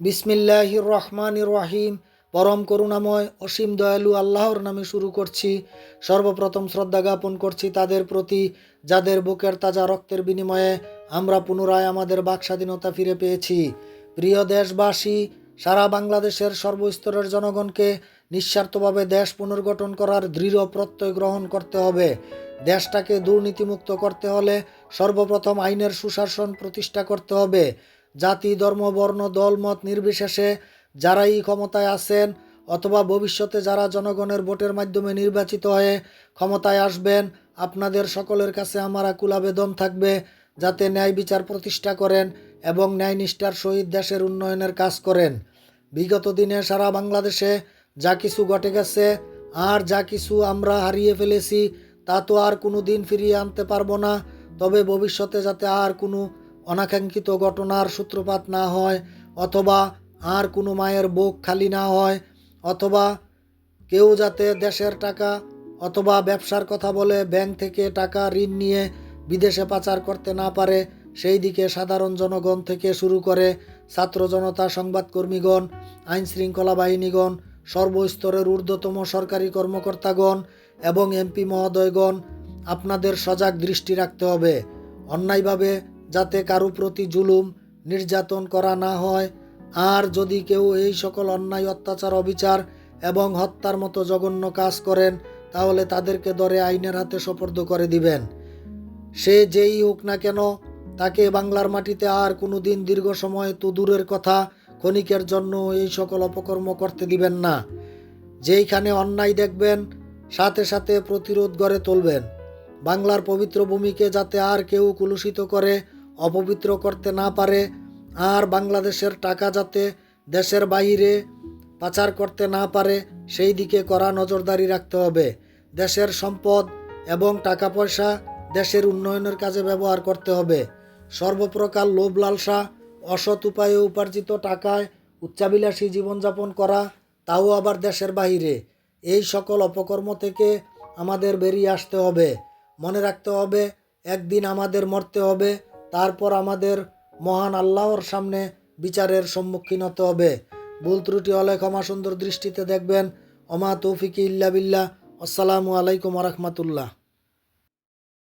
বিসমিল্লাহির রহমানির রহিম। পরম করুণাময়, অসীম দয়ালু আল্লাহর নামে শুরু করছি। সর্বপ্রথম শ্রদ্ধা জ্ঞাপন করছি তাদের প্রতি, যাদের বুকের তাজা রক্তের বিনিময়ে আমরা পুনরায় আমাদের বাক স্বাধীনতা ফিরে পেয়েছি। প্রিয় দেশবাসী, সারা বাংলাদেশের সর্বস্তরের জনগণকে নিঃস্বার্থভাবে দেশ পুনর্গঠন করার দৃঢ় প্রত্যয় গ্রহণ করতে হবে। দেশটাকে দুর্নীতিমুক্ত করতে হলে সর্বপ্রথম আইনের সুশাসন প্রতিষ্ঠা করতে হবে। জাতি, ধর্ম, বর্ণ, দল, মত নির্বিশেষে যারাই ক্ষমতায় আছেন অথবা ভবিষ্যতে যারা জনগণের ভোটের মাধ্যমে নির্বাচিত হয়ে ক্ষমতায় আসবেন, আপনাদের সকলের কাছে আমার আকুল আবেদন থাকবে যাতে ন্যায় বিচার প্রতিষ্ঠা করেন এবং ন্যায় নিষ্ঠার সহিত দেশের উন্নয়নের কাজ করেন। বিগত দিনে সারা বাংলাদেশে যা কিছু ঘটে গেছে আর যা কিছু আমরা হারিয়ে ফেলেছি, তা তো আর কোনো দিন ফিরিয়ে আনতে পারব না। তবে ভবিষ্যতে যাতে আর কোনো অনাকাঙ্ক্ষিত ঘটনার সূত্রপাত না হয়, অথবা আর কোনো মায়ের বুক খালি না হয়, অথবা কেউ যাতে দেশের টাকা অথবা ব্যবসার কথা বলে ব্যাংক থেকে টাকা ঋণ নিয়ে বিদেশে পাচার করতে না পারে, সেই দিকে সাধারণ জনগণ থেকে শুরু করে ছাত্র জনতা, সংবাদকর্মীগণ আইন শৃঙ্খলা বাহিনীগণ, সর্বস্তরের ঊর্ধ্বতম সরকারি কর্মকর্তাগণ এবং এমপি মহোদয়গণ, আপনাদের সজাগ দৃষ্টি রাখতে হবে। অন্যায়ভাবে যাতে কারও প্রতি জুলুম, নির্যাতন করা না হয়। আর যদি কেউ এই সকল অন্যায়, অত্যাচার, অবিচার এবং হত্যার মতো জঘন্য কাজ করেন, তাহলে তাদেরকে দরে আইনের হাতে সোপর্দ করে দিবেন। সে যেই হোক না কেন, তাকে বাংলার মাটিতে আর কোনো দিন দীর্ঘ সময় তো দূরের কথা, ক্ষণিকের জন্য এই সকল অপকর্ম করতে দিবেন না। যেইখানে অন্যায় দেখবেন, সাথে সাথে প্রতিরোধ গড়ে তুলবেন। বাংলার পবিত্র ভূমিকে যাতে আর কেউ কুলুষিত করে অপবিত্র করতে না পারে, আর বাংলাদেশের টাকা যাতে দেশের বাইরে পাচার করতে না পারে, সেই দিকে কড়া নজরদারি রাখতে হবে। দেশের সম্পদ এবং টাকা পয়সা দেশের উন্নয়নের কাজে ব্যবহার করতে হবে। সর্বপ্রকার লোভ, লালসা, অসৎ উপায়ে উপার্জিত টাকায় উচ্চাবিলাসী জীবনযাপন করা, তাও আবার দেশের বাহিরে। এই সকল অপকর্ম থেকে আমাদের বেরিয়ে আসতে হবে। মনে রাখতে হবে, একদিন আমাদের মরতে হবে তারপর আমাদের মহান আল্লাহর সামনে বিচারের সম্মুখীন হতে হবে। ভুল ত্রুটি হলে ক্ষমা সুন্দর দৃষ্টিতে দেখবেন। অমা তৌফিকি ইল্লা বিল্লা আসসালামু আলাইকুম রহমতুল্লাহ।